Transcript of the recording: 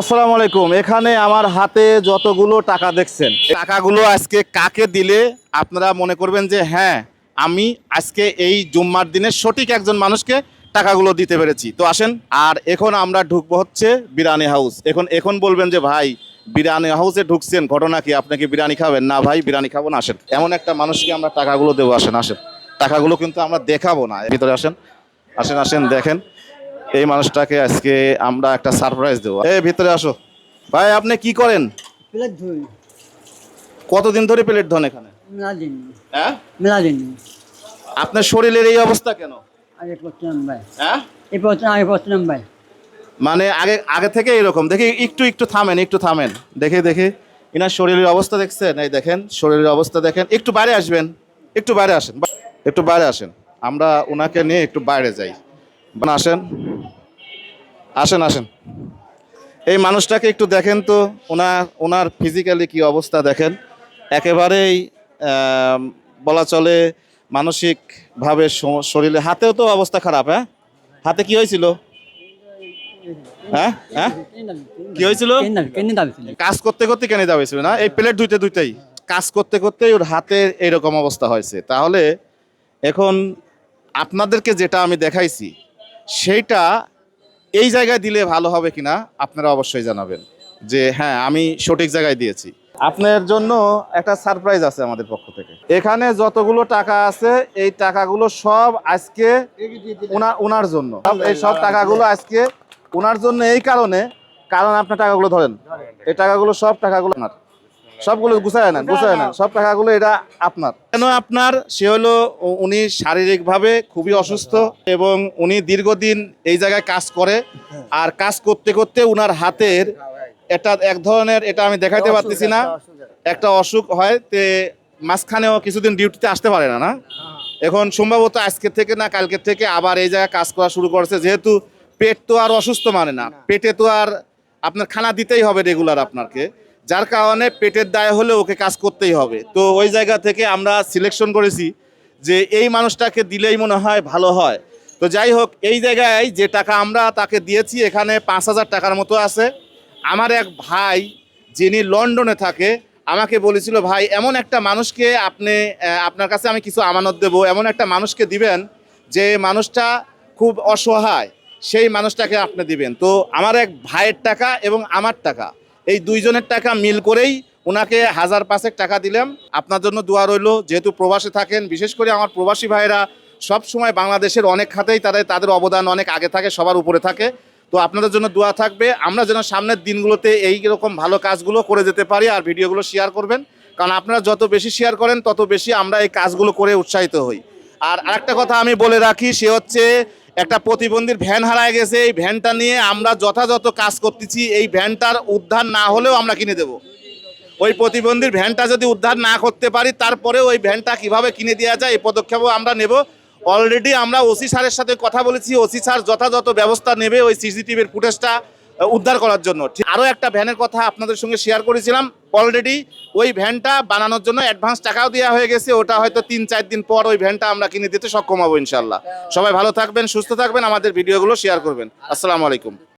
আসসালামু আলাইকুম। এখানে আমার হাতে যতগুলো টাকা দেখছেন টাকাগুলো আজকে কাকে দিলে আপনারা মনে করবেন যে হ্যাঁ আমি আজকে এই জুম্মার দিনে সঠিক একজন মানুষকে টাকাগুলো দিতে পেরেছি। তো আসেন, আর এখন আমরা ঢুকবো হচ্ছে বিরিয়ানি হাউস। এখন এখন বলবেন যে, ভাই, বিরিয়ানি হাউসে ঢুকছেন, ঘটনা কি? আপনি কি বিরিয়ানি খাবেন? না ভাই, বিরিয়ানি খাব না, আসেন। এমন একটা মানুষকে আমরা টাকাগুলো দেবো, আসেন আসেন। টাকাগুলো কিন্তু আমরা দেখাবো না। ভিতরে আসেন আসেন আসেন, দেখেন। এই মানুষটাকে আজকে আমরা একটা সারপ্রাইজ দেবো। এই ভিতরে আসো। ভাই আপনি কি করেন? প্লেট ধুই কতদিন ধরে প্লেট ধন এখানে? মেলা দিন হ্যাঁ আপনার শরীরের এই অবস্থা কেন? আগে পড়ছিলাম ভাই। হ্যাঁ? এই পড়ছিলাম আগে পড়ছিলাম ভাই। মানে আগে আগে থেকে এরকম। দেখি একটু একটু থামেন একটু থামেন। দেখে দেখে। ইনার শরীরের অবস্থা দেখছেন? এই দেখেন শরীরের অবস্থা দেখেন। একটু বাইরে আসবেন। একটু বাইরে আসেন। একটু বাইরে আসেন। আমরা ওনাকে নিয়ে একটু বাইরে যাই। আসেন। আসেন আসেন। এই মানুষটাকে একটু দেখেন তো ওনার ওনার ফিজিক্যালি কি অবস্থা দেখেন। একেবারেই বলা চলে মানসিকভাবে শরীরে হাতেও তো অবস্থা খারাপ হ্যাঁ? হাতে কি হয়েছিল? হ্যাঁ হ্যাঁ? কি হয়েছিল? কাজ করতে করতে কেন হয়েছিল না? এই প্লেট ধুইতে ধুইতেই। কাজ করতে করতেই ওর হাতের এইরকম অবস্থা হয়েছে। তাহলে এখন আপনাদেরকে যেটা আমি দেখাইছি সেইটা এই জায়গায় দিলে ভালো হবে কিনা আপনারা অবশ্যই জানাবেন। যে হ্যাঁ আমি সঠিক জায়গায় দিয়েছি। আপনার জন্য একটা সারপ্রাইজ আছে আমাদের পক্ষ থেকে। এখানে যতগুলো টাকা আছে, এই টাকাগুলো সব আজকে ওনার ওনার জন্য। এই সব টাকাগুলো আজকে ওনার জন্য এই কারণে, কারণ আপনার টাকাগুলো ধরেন, এই টাকাগুলো সব টাকাগুলো আপনার। সবগুলো গুছায় নেন গুছায় নেন। সব টাকাগুলো এটা আপনার। কেন আপনার? সে হলো উনি শারীরিকভাবে খুবই অসুস্থ এবং উনি দীর্ঘদিন এই জায়গায় কাজ করে। আর কাজ করতে করতে উনার হাতের এটা এক ধরনের এটা আমি দেখাইতে পারতেছি না। একটা অসুখ হয় তে মাঝখানেও কিছুদিন ডিউটিতে আসতে পারে না না? এখন সম্ভবত আজকে থেকে না কালকে থেকে আবার এই জায়গায় কাজ করা শুরু করেছে। যেহেতু পেট তো আর অসুস্থ মানে না। পেটে তো আর আপনার খানা দিতেই হবে রেগুলার আপনাকে। যার কারণে পেটের দায় হলে ওকে কাজ করতেই হবে। তো ওই জায়গা থেকে আমরা সিলেকশন করেছি যে এই মানুষটাকে দিলেই মনে হয় ভালো হয়। তো যাই হোক, এই জায়গায় যে টাকা আমরা তাকে দিয়েছি, এখানে পাঁচ হাজার টাকার মতো আছে। আমার এক ভাই, যিনি লন্ডনে থাকে, আমাকে বলেছিল, ভাই, এমন একটা মানুষকে আপনি আপনার কাছে আমি কিছু আমানত দেবো। এমন একটা মানুষকে দিবেন যে মানুষটা খুব অসহায়। সেই মানুষটাকে আপনি দিবেন। তো আমার এক ভাইয়ের টাকা এবং আমার টাকা। এই দুইজনের টাকা মিল করেই ওনাকে হাজার পাঁচেক টাকা দিলাম। আপনার জন্য দোয়া রইল, যেহেতু প্রবাসে থাকেন, বিশেষ করে আমার প্রবাসী ভাইরা সব সময় বাংলাদেশের অনেক খাতেই তাদের তাদের অবদান অনেক আগে থাকে, সবার উপরে থাকে। তো আপনাদের জন্য দোয়া থাকবে, আমরা যেন সামনের দিনগুলোতে এই রকম ভালো কাজগুলো করে যেতে পারি আর ভিডিওগুলো শেয়ার করবেন। কারণ আপনারা যত বেশি শেয়ার করেন, তত বেশি আমরা এই কাজগুলো করে উৎসাহিত হই। আর আরেকটা কথা আমি বলে রাখি, সে হচ্ছে একটা প্রতিবন্ধীর ভ্যান হারায় গেছে, এই ভ্যানটা নিয়ে আমরা যথাযথ কাজ করতেছি, এই ভ্যানটার উদ্ধার না হলেও আমরা কিনে দেব। ওই প্রতিবন্ধীর ভ্যানটা যদি উদ্ধার না করতে পারি তারপরে ওই ভ্যানটা কীভাবে কিনে দেওয়া যায় এই পদক্ষেপও আমরা নেব। অলরেডি আমরা ওসি স্যারের সাথে কথা বলেছি, ওসি স্যার যথাযথ ব্যবস্থা নেবে ওই সিসিটিভির ফুটেজটা। উদ্ধার করার জন্য। আরও একটা ভ্যানের কথা আপনাদের সঙ্গে শেয়ার করেছিলাম অলরেডি ওই ভ্যানটা বানানোর জন্য অ্যাডভান্স টাকাও দেওয়া হয়ে গেছে, ওটা হয়তো তিন, চার দিন পর ওই ভ্যানটা আমরা কিনে দিতে সক্ষম হব ইনশাল্লাহ সবাই ভালো থাকবেন, সুস্থ থাকবেন, আমাদের ভিডিওগুলো শেয়ার করবেন। আসসালামু আলাইকুম।